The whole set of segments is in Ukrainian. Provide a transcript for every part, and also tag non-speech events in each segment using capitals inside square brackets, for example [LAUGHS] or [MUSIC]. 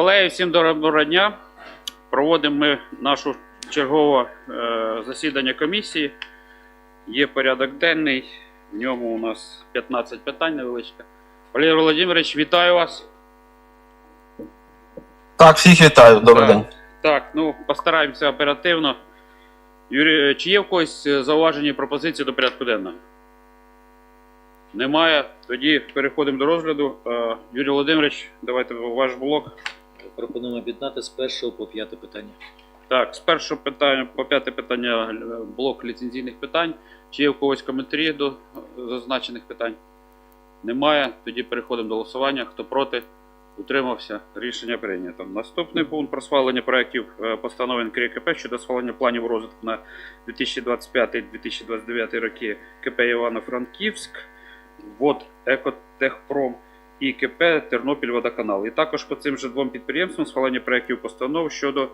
Колеги, всім доброго дня. Проводимо ми нашу чергове е, засідання комісії. Є порядок денний, в ньому у нас 15 питань невеличке. Валерій Володимирович, вітаю вас. Так, всіх вітаю, добрий Так. день. Так, ну постараємося оперативно. Юрій, чи є в когось е, зауваження пропозиції до порядку денного? Немає. Тоді переходимо до розгляду. Е, Юрій Володимирович, давайте ваш блок. Пропонуємо об'єднати з першого по п'яте питання. Так, з першого питання по п'яте питання е, блок ліцензійних питань. Чи є в когось коментарі до е, зазначених питань? Немає. Тоді переходимо до голосування. Хто проти? Утримався. Рішення прийнято. Наступний пункт про схвалення проєктів е, постановлень КРКП щодо схвалення планів розвитку на 2025-2029 роки КП Івано-Франківськ, ВОД Екотехпром і КП Тернопіль Водоканал. І також по цим же двом підприємствам схвалення проєктів постанов щодо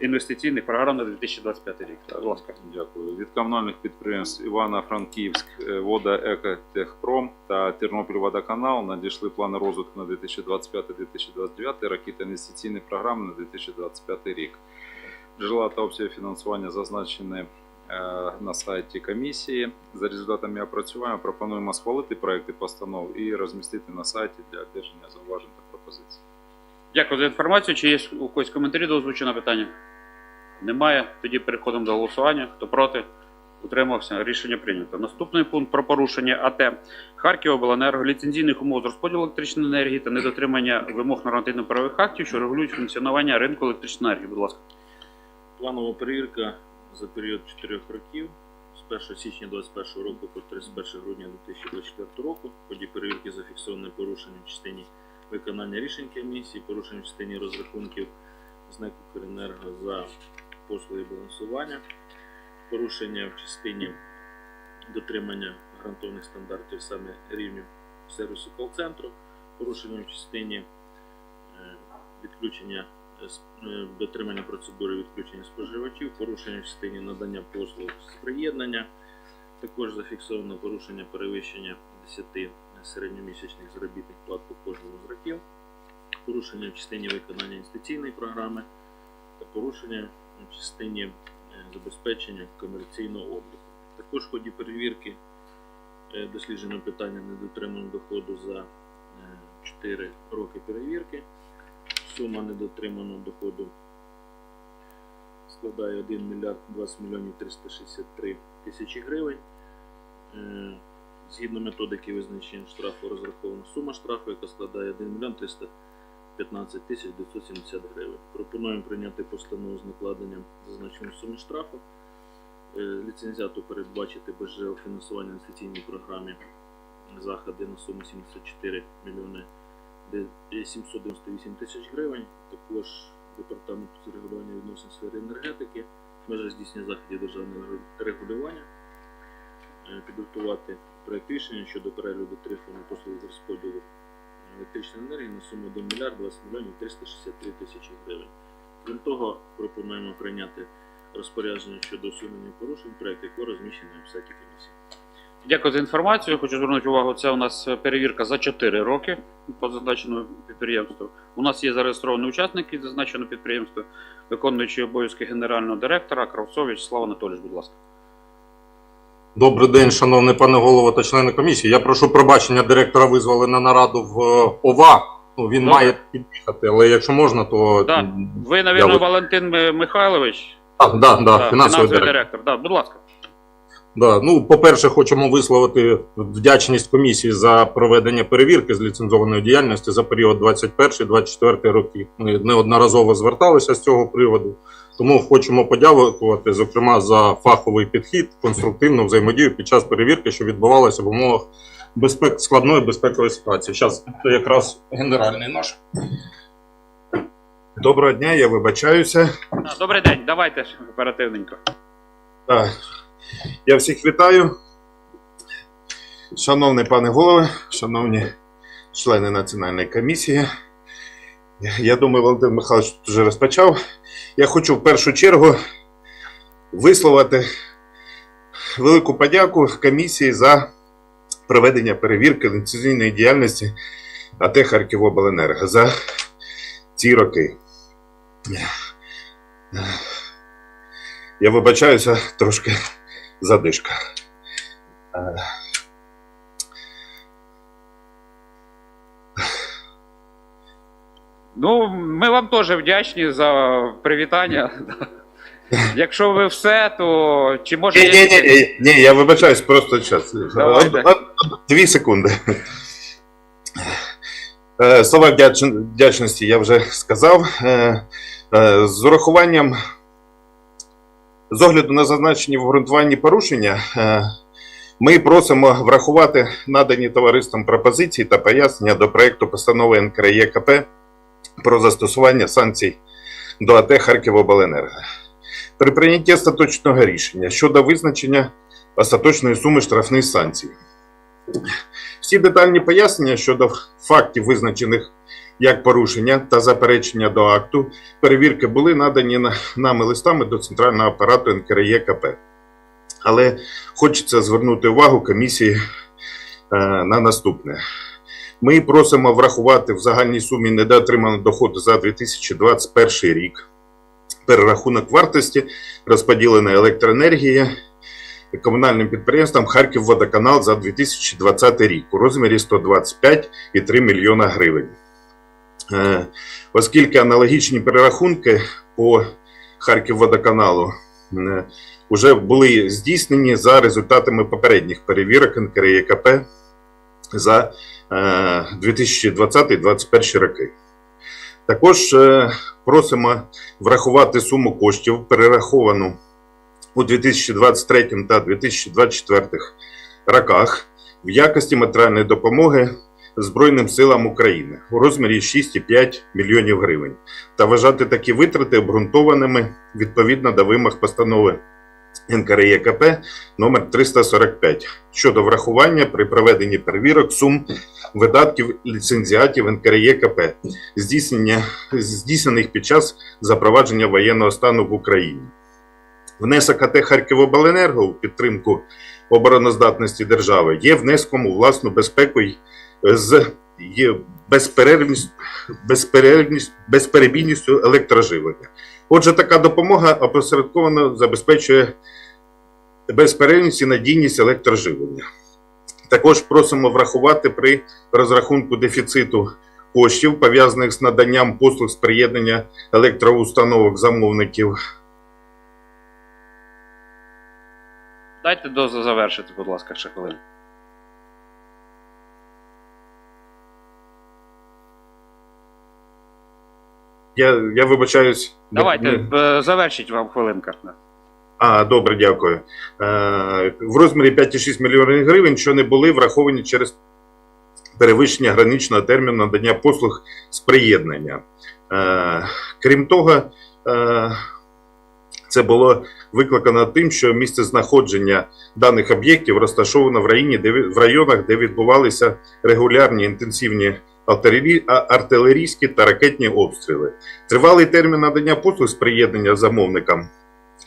інвестиційних програм на 2025 рік. Будь ласка. Дякую. Від комунальних підприємств Івано-Франківськ, е, Вода Екотехпром та Тернопіль Водоканал надійшли плани розвитку на 2025-2029 роки та інвестиційні програми на 2025 рік. Джерела та обсяги фінансування зазначені на сайті комісії. За результатами опрацювання пропонуємо схвалити проекти постанов і розмістити на сайті для одержання зауважень та пропозицій. Дякую за інформацію. Чи є у когось коментарі до озвученого питання? Немає. Тоді переходимо до голосування. Хто проти? Утримався. Рішення прийнято. Наступний пункт про порушення АТ Харківобленерго ліцензійних умов з розподілу електричної енергії та недотримання вимог нормативно-правових актів, що регулюють функціонування ринку електричної енергії. Будь ласка. Планова перевірка за період 4 років з 1 січня 2021 року по 31 грудня 2024 року. В ході перевірки зафіксоване порушення в частині виконання рішень комісії, порушення в частині розрахунків з НЕК «Укренерго» за послуги балансування, порушення в частині дотримання гарантованих стандартів саме рівню сервісу кол-центру, порушення в частині е, відключення дотримання процедури відключення споживачів, порушення в частині надання послуг з приєднання, також зафіксовано порушення перевищення 10 середньомісячних заробітних плат по кожному з років, порушення в частині виконання інвестиційної програми та порушення в частині е, забезпечення комерційного обліку. Також в ході перевірки е, досліджено питання недотримання доходу за 4 роки перевірки. Сума недотриманого доходу складає 1 мільярд 20 мільйонів 363 тисячі гривень. Е, Згідно методики визначення штрафу розрахована сума штрафу, яка складає 1 мільйон 315 тисяч 970 гривень. Пропонуємо прийняти постанову з накладенням зазначеної суми штрафу. Е, Ліцензіату передбачити без джерел фінансування інвестиційній програмі заходи на суму 74 мільйони 798 тисяч гривень. Також департаменту з регулювання відносин в сфері енергетики в межах здійснення заходів державного регулювання е, підготувати проект рішення щодо перегляду тарифу послуги з розподілу електричної енергії на суму 1 мільярд 20 мільйонів 363 тисячі гривень. Крім того, пропонуємо прийняти розпорядження щодо усунення порушень, проект якого розміщений на сайті комісії. Дякую за інформацію. Хочу звернути увагу, це у нас перевірка за 4 роки по зазначеному підприємству. У нас є зареєстровані учасники зазначеного підприємства, виконуючий обов'язки генерального директора Кравцович Слава Анатолійович, будь ласка. Добрий день, шановний пане голово та члени комісії. Я прошу пробачення, директора визвали на нараду в е, ОВА. Ну, він Добре. має під'їхати, але якщо можна, то. Да. Ви, Я Валентин Михайлович, Так, да, да, да, фінансовий директор. директор. Да, будь ласка. Да. Ну, по-перше, хочемо висловити вдячність комісії за проведення перевірки з ліцензованої діяльності за період 21-24 роки. Ми неодноразово зверталися з цього приводу. Тому хочемо подякувати, зокрема, за фаховий підхід, конструктивну взаємодію під час перевірки, що відбувалася в умовах безпек... складної безпекової ситуації. Зараз це якраз генеральний наш. Доброго дня, я вибачаюся. Добрий день, давайте ж оперативненько. Так, Я всіх вітаю. Шановний пане голове, шановні члени національної комісії. Я думаю, Валентин Михайлович вже розпочав. Я хочу в першу чергу висловити велику подяку комісії за проведення перевірки ліцензійної діяльності АТ Харківобленерго. За ці роки. Я вибачаюся, трошки задишка. Е, Ну, ми вам теж вдячні за привітання. [LAUGHS] Якщо ви все, то чи може Ні, ні, ні, ні, я вибачаюсь, просто час. Дві секунди. Е, Слова вдячності я вже сказав. Е, З урахуванням, з огляду на зазначені в ґрунтуванні порушення, е, ми просимо врахувати надані товариством пропозиції та пояснення до проєкту постанови НКРЄКП про застосування санкцій до АТ Харківобленерго. При прийнятті остаточного рішення щодо визначення остаточної суми штрафних санкцій. Всі детальні пояснення щодо фактів, визначених як порушення та заперечення до акту, перевірки були надані нами листами до центрального апарату НКРЄКП. Але хочеться звернути увагу комісії е, на наступне. Ми просимо врахувати в загальній сумі недоотриманого доходу за 2021 рік перерахунок вартості розподіленої електроенергії комунальним підприємствам Харківводоканал за 2020 рік у розмірі 125,3 мільйона гривень. Е, Оскільки аналогічні перерахунки по Харківводоканалу е, вже були здійснені за результатами попередніх перевірок НКРЄКП за 2020-2021 роки. Також е, просимо врахувати суму коштів, перераховану у 2023 та 2024 роках в якості матеріальної допомоги Збройним силам України у розмірі 6,5 мільйонів гривень та вважати такі витрати обґрунтованими відповідно до вимог постанови НКРЄКП номер 345 щодо врахування при проведенні перевірок сум видатків ліцензіатів НКРЄКП, здійснення, здійснених під час запровадження воєнного стану в Україні. Внесок АТ Харківобленерго у підтримку обороноздатності держави є внеском у власну безпеку й з є безперервність, безперервність, безперебійністю електроживлення. Отже, така допомога опосередковано забезпечує безперервність і надійність електроживлення. Також просимо врахувати при розрахунку дефіциту коштів, пов'язаних з наданням послуг з приєднання електроустановок замовників Дайте дозу завершити, будь ласка, ще хвилину. Я, я вибачаюсь. Давайте, Не- е, завершіть вам хвилинка. А, добре, дякую. Е, в розмірі 5,6 мільйонів гривень, що не були враховані через перевищення граничного терміну надання послуг з приєднання. Е, крім того, е, це було викликано тим, що місце знаходження даних об'єктів розташовано в районі, де, в районах, де відбувалися регулярні інтенсивні артилерійські та ракетні обстріли. Тривалий термін надання послуг з приєднання замовникам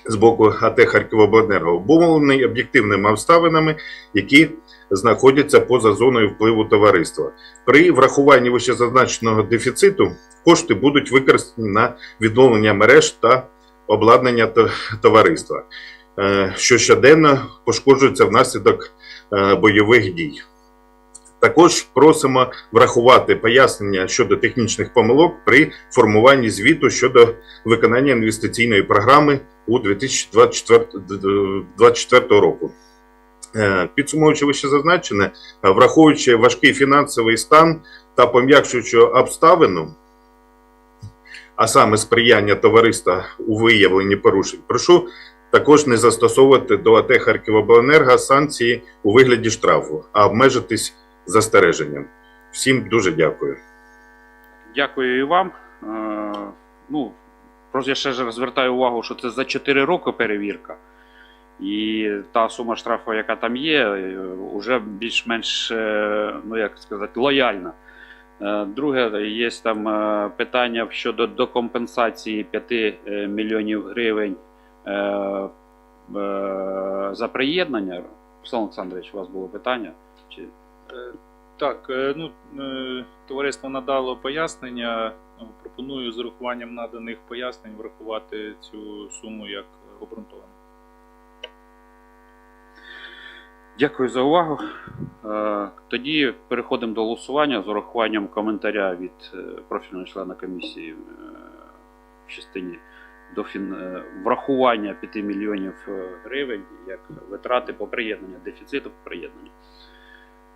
з боку АТ Харківобленерго обумовлений об'єктивними обставинами, які знаходяться поза зоною впливу товариства. При врахуванні вищезазначеного дефіциту кошти будуть використані на відновлення мереж та обладнання товариства, е, що щоденно пошкоджується внаслідок е, бойових дій. Також просимо врахувати пояснення щодо технічних помилок при формуванні звіту щодо виконання інвестиційної програми у 2024 року. Е, Підсумовуючи вище зазначене, е, враховуючи важкий фінансовий стан та пом'якшуючи обставину, а саме сприяння товариства у виявленні порушень, прошу також не застосовувати до АТ Харківобленерго санкції у вигляді штрафу, а обмежитись застереженням. Всім дуже дякую. Дякую і вам. Е, ну, просто я ще ж звертаю увагу, що це за 4 роки перевірка. І та сума штрафу, яка там є, вже більш-менш, е, ну як сказати, лояльна. Е, Друге, є там е, питання щодо докомпенсації 5 е, мільйонів гривень е, е, за приєднання. Руслан Олександрович, у вас було питання? Чи... Так, е, ну, е, товариство надало пояснення. Ну, Пропоную з урахуванням наданих пояснень врахувати цю суму як обґрунтовану. Дякую за увагу. Е, Тоді переходимо до голосування з урахуванням коментаря від е, профільного члена комісії е, в частині до фін... е, врахування 5 мільйонів е, гривень як витрати по приєднанню, дефіциту по приєднанню.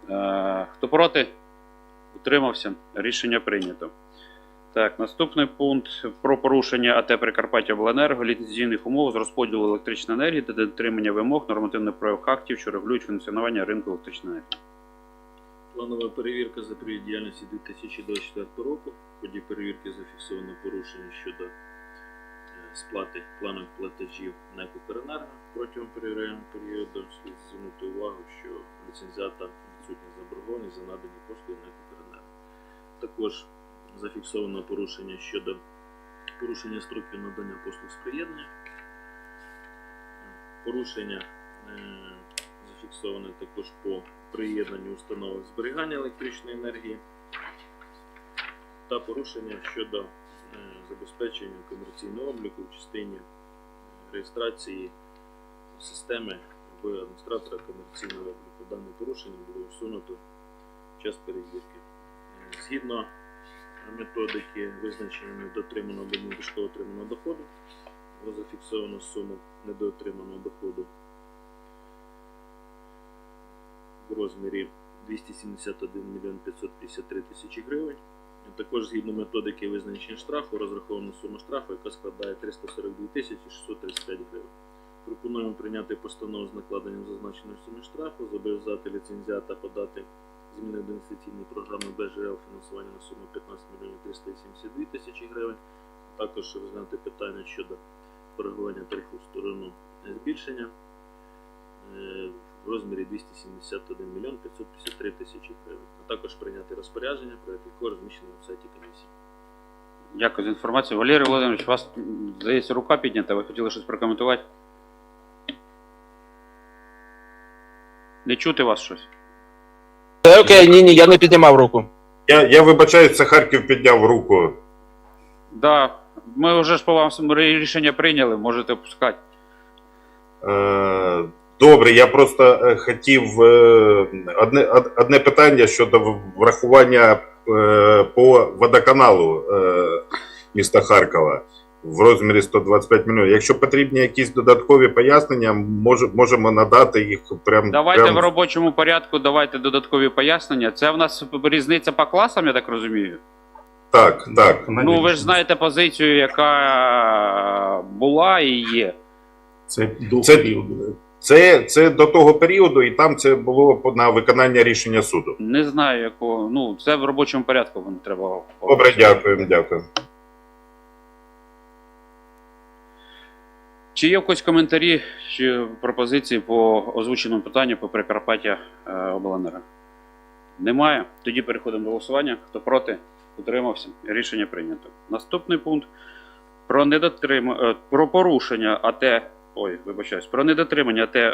Е, Хто проти? Утримався. Рішення прийнято. Так, наступний пункт про порушення АТ Прикарпаття Обленерго ліцензійних умов з розподілу електричної енергії та дотримання вимог нормативних правових актів, що регулюють функціонування ринку електричної енергії. Планова перевірка за період діяльності 2024 року. В ході перевірки зафіксовано порушення щодо е, сплати планових платежів НЕК «Укренерго». Протягом перевіряємо періоду слід звернути увагу, що ліцензіата відсутня заборгованість за надані послуги НЕК «Укренерго». Також зафіксовано порушення щодо порушення строків надання послуг з приєднання. Порушення е, зафіксоване також по приєднанню установок зберігання електричної енергії та порушення щодо е, забезпечення комерційного обліку в частині е, реєстрації системи в адміністратора комерційного обліку. Дане порушення було усунуто в час перевірки. Е, Згідно методики визначення недотриманого або недошково отриманого доходу, було зафіксовано суму недоотриманого доходу в розмірі 271 мільйон 553 тисячі гривень. Також згідно методики визначення штрафу розрахована сума штрафу, яка складає 342 тисячі 635 гривень. Пропонуємо прийняти постанову з накладенням зазначеної суми штрафу, зобов'язати ліцензіата подати зміни до інвестиційної програми без фінансування на суму 15 мільйонів 382 тисячі гривень. Також розглянути питання щодо коригування тарифу в сторону збільшення е, в розмірі 271 мільйон 553 тисячі гривень. А також прийняти розпорядження, про яке розміщено на сайті комісії. Дякую за інформацію. Валерій Володимирович, у вас, здається, рука піднята. Ви хотіли щось прокоментувати? Не чути вас щось? Це окей, ні, ні, я не піднімав руку. Я, я вибачаюсь, це Харків підняв руку. Да, ми вже ж по вам рішення прийняли, можете пускати. Е, Добре, я просто е, хотів е, одне, од- одне питання щодо врахування е, по водоканалу е, міста Харкова в розмірі 125 мільйонів. Якщо потрібні якісь додаткові пояснення, може, можемо надати їх прямо. Давайте прям... в робочому порядку, давайте додаткові пояснення. Це в нас різниця по класам, я так розумію. Так, так. Ну, ви ж знаєте позицію, яка була і є. Це до Це- періоду. Це, це до того періоду, і там це було на виконання рішення суду. Не знаю, якого. Ну, це в робочому порядку воно треба. Добре, дякую, дякую. Чи є в когось коментарі чи пропозиції по озвученому питанню по Прикарпаття е, обленерго? Немає. Тоді переходимо до голосування. Хто проти, утримався. Рішення прийнято. Наступний пункт про недотрим... е, про порушення АТ. Ой, вибачаюсь, про недотримання АТ е,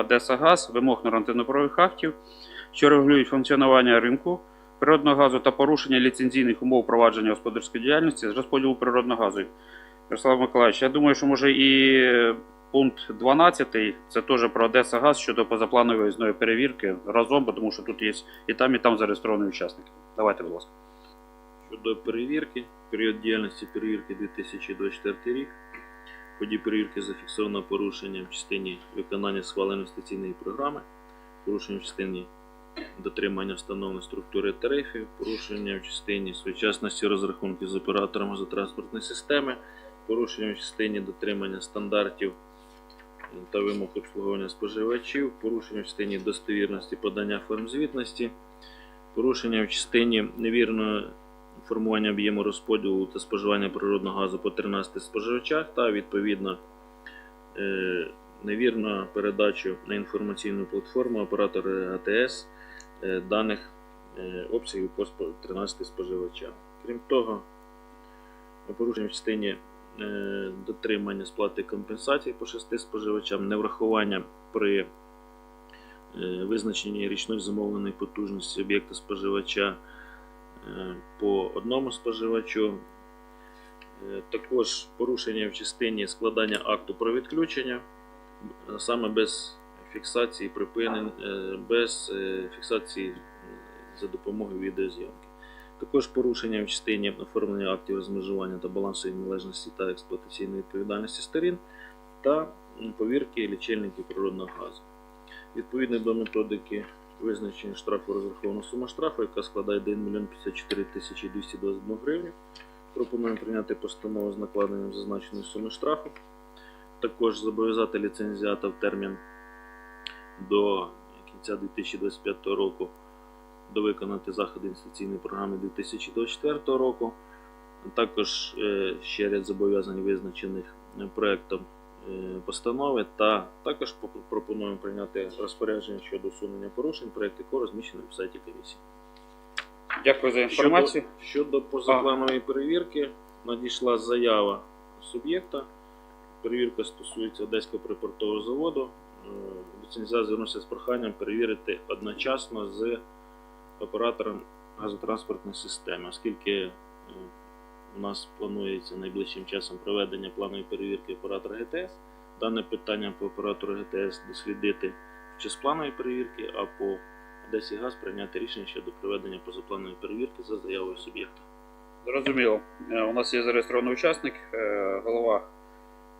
Одеса Газ вимог нормативно-правових актів, що регулюють функціонування ринку природного газу та порушення ліцензійних умов провадження господарської діяльності з розподілу природного газу. Ярослав Миколаївич, я думаю, що може і пункт 12, це теж про Одеса Газ щодо позапланової виїзної перевірки разом, тому що тут є і там, і там зареєстровані учасники. Давайте, будь ласка. Щодо перевірки, період діяльності перевірки 2024 рік. В ході перевірки зафіксовано порушення в частині виконання схваленої інвестиційної програми, порушення в частині дотримання встановленої структури тарифів, порушення в частині своєчасності розрахунків з операторами газотранспортної системи, порушення в частині дотримання стандартів та вимог обслуговування споживачів, порушення в частині достовірності подання форм звітності, порушення в частині невірного формування об'єму розподілу та споживання природного газу по 13 споживачах та відповідно е, невірну передачу на інформаційну платформу оператора АТС е, даних е, обсягів по спо- 13 споживачам. Крім того, порушення в частині дотримання сплати компенсацій по 6 споживачам, неврахування при е, визначення річної замовленої потужності об'єкта споживача е, по одному споживачу. Е, Також порушення в частині складання акту про відключення, саме без фіксації припинень, е, без е, фіксації е, за допомогою відеозйомки. Також порушення в частині оформлення актів розмежування та балансу належності та експлуатаційної відповідальності сторін та повірки лічильників природного газу. Відповідно до методики визначення штрафу розрахована сума штрафу, яка складає 1 мільйон 54 тисячі 221 гривню. Пропонуємо прийняти постанову з накладенням зазначеної суми штрафу. Також зобов'язати ліцензіата в термін до кінця 2025 року довиконати заходи інвестиційної програми 2024 року. Також е, ще ряд зобов'язань визначених е, проектом е, постанови, та також пропонуємо прийняти розпорядження щодо усунення порушень, проект якого розміщений в сайті комісії. Дякую за інформацію. Щодо, щодо позапланової перевірки, надійшла заява суб'єкта. Перевірка стосується Одеського припортового заводу. Ліцензіат звернувся з проханням перевірити одночасно з оператором газотранспортної системи, оскільки е, у нас планується найближчим часом проведення планової перевірки оператора ГТС. Дане питання по оператору ГТС дослідити в час планової перевірки, а по Одесі Газ прийняти рішення щодо проведення позапланової перевірки за заявою суб'єкта. Зрозуміло. Е, У нас є зареєстрований учасник, е, голова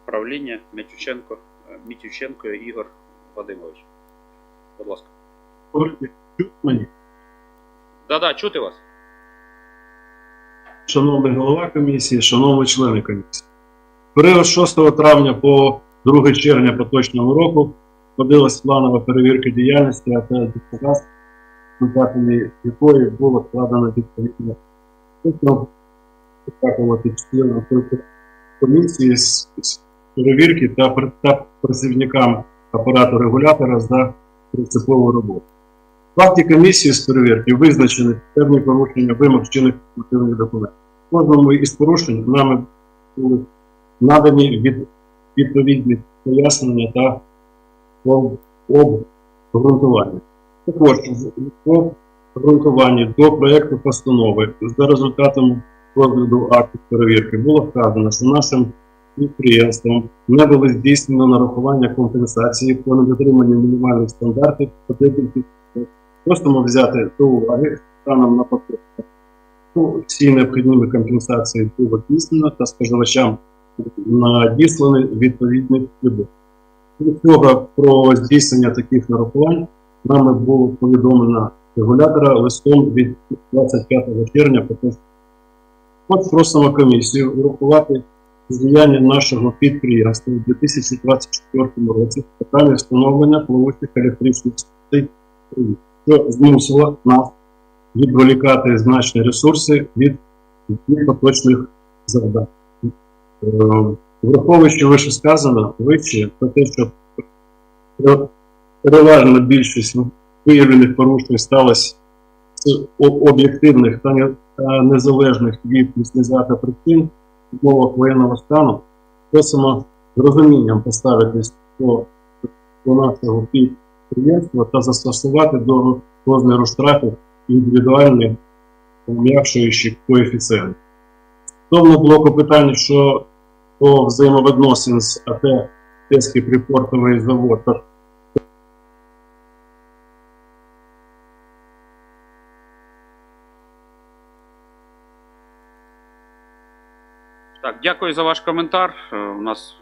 правління Мітюченко, Мітюченко Ігор Вадимович. Будь ласка. мені, Да-да, чути вас. шановний голова комісії, шановні члени комісії. Період 6 травня по 2 червня поточного року проводилась планова перевірка діяльності АТ «Діпогаз», результатами якої було складено відповідне висновок членам комісії з перевірки та, та працівникам апарату регулятора за принципову роботу. В акті комісії з перевірки визначені певні порушення вимог чинних нормативних документів. Кожному із порушень нами були надані від, відповідні пояснення та обґрунтування. Також по обґрунтуванні до проєкту постанови за результатом розгляду акту перевірки було вказано, що нашим підприємством не було здійснено нарахування компенсації по недотриманню мінімальних стандартів по декілька Просимо взяти до уваги станом на потоку. Ну, всі необхідні компенсації було здійснено та споживачам надіслані відповідні прибутки. Крім цього, про здійснення таких нарахувань нами було повідомлено регулятора листом від 25 червня. От просимо комісію урахувати діяння нашого підприємства у 2024 році в питанні встановлення плавучих електричних станцій що змусило нас відволікати значні ресурси від поточних завдань. Е, Враховуючи вище сказано, вище про те, що пере- переважна більшість виявлених порушень сталося з об'єктивних та незалежних від ліцензіата причин умовах воєнного стану, просимо з розумінням поставитись до, нашого підприємства та застосувати до розміру штрафів індивідуальні пом'якшуючі коефіцієнти. Стосовно блоку питань, що по взаємовідносин з АТ Теський припортовий завод та Так, дякую за ваш коментар. Е, У нас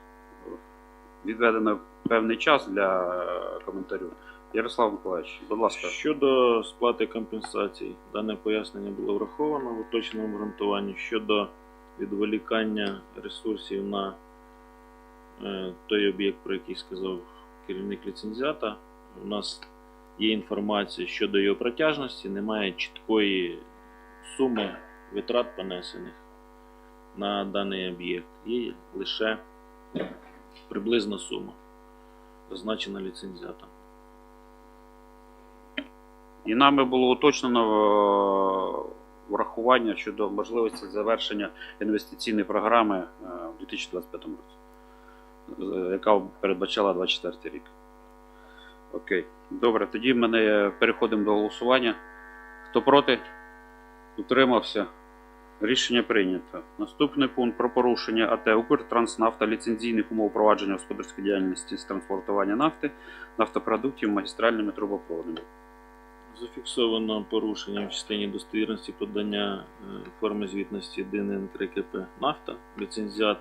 відведено певний час для е, коментарю. Ярослав Миколаївич, будь ласка. Щодо сплати компенсацій, дане пояснення було враховано в уточненому обґрунтуванні. Щодо відволікання ресурсів на е, той об'єкт, про який сказав керівник ліцензіата, у нас є інформація щодо його протяжності, немає чіткої суми витрат понесених на даний об'єкт. Є лише приблизна сума, зазначена ліцензіатом. І нами було уточнено е, врахування щодо можливості завершення інвестиційної програми е, в 2025 році, яка передбачала 2024 рік. Окей. Добре, тоді ми переходимо до голосування. Хто проти? Утримався. Рішення прийнято. Наступний пункт про порушення АТ Укртранснафта ліцензійних умов провадження господарської діяльності з транспортування нафти, нафтопродуктів магістральними трубопроводами. Зафіксовано порушення в частині достовірності подання е, форми звітності ДНН 3 КП «Нафта». Ліцензіат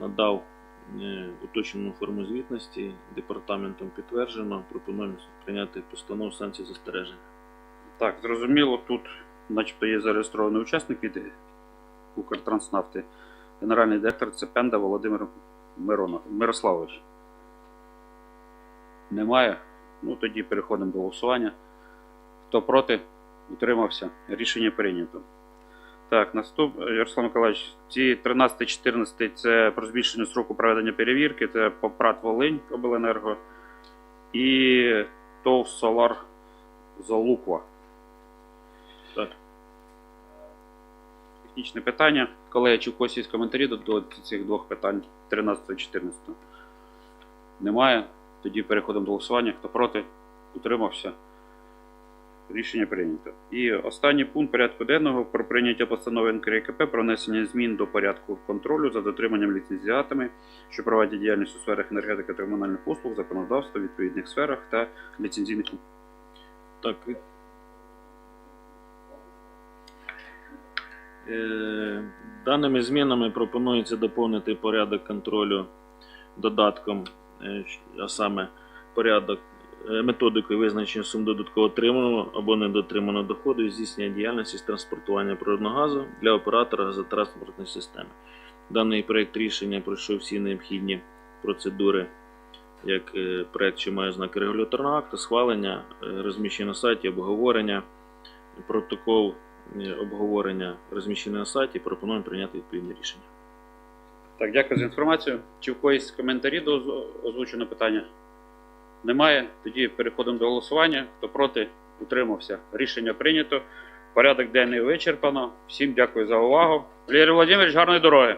надав е, уточнену форму звітності, департаментом підтверджено. Пропонуємо прийняти постанову санкції застереження. Так, зрозуміло, тут начебто є зареєстрований учасник від Укртранснафти. Генеральний директор це Пенда Володимир Миронов, Мирославович. Немає? Ну тоді переходимо до голосування. Хто проти? Утримався. Рішення прийнято. Так, наступ... Ярослав Миколаївич, ці 13-14 це про збільшення сроку проведення перевірки, це Попрат Волинь Обленерго і ТОВ Солар Залуква. Технічне питання. Колеги, чи у когось є коментарі до, до цих двох питань 13-14? Немає. Тоді переходимо до голосування. Хто проти? Утримався. Рішення прийнято. І останній пункт порядку денного про прийняття постанови НКРКП про внесення змін до порядку контролю за дотриманням ліцензіатами, що проводять діяльність у сферах енергетики та комунальних послуг, законодавства, відповідних сферах та ліцензійних Так. Даними змінами пропонується доповнити порядок контролю додатком, е, а саме порядок е, методикою визначення сум додатково отриманого або недотриманого доходу і здійснення діяльності з транспортування природного газу для оператора газотранспортної системи. Даний проєкт рішення пройшов всі необхідні процедури як е, проект, що має знаки регуляторного акту, схвалення, е, розміщення на сайті, обговорення, протокол е, обговорення розміщений на сайті, пропонуємо прийняти відповідне рішення. Так, дякую за інформацію. Чи в когось коментарі до озвучено питання? Немає. Тоді переходимо до голосування. Хто проти, утримався. Рішення прийнято. Порядок денний вичерпано. Всім дякую за увагу. Валерій Володимирович, гарної дороги.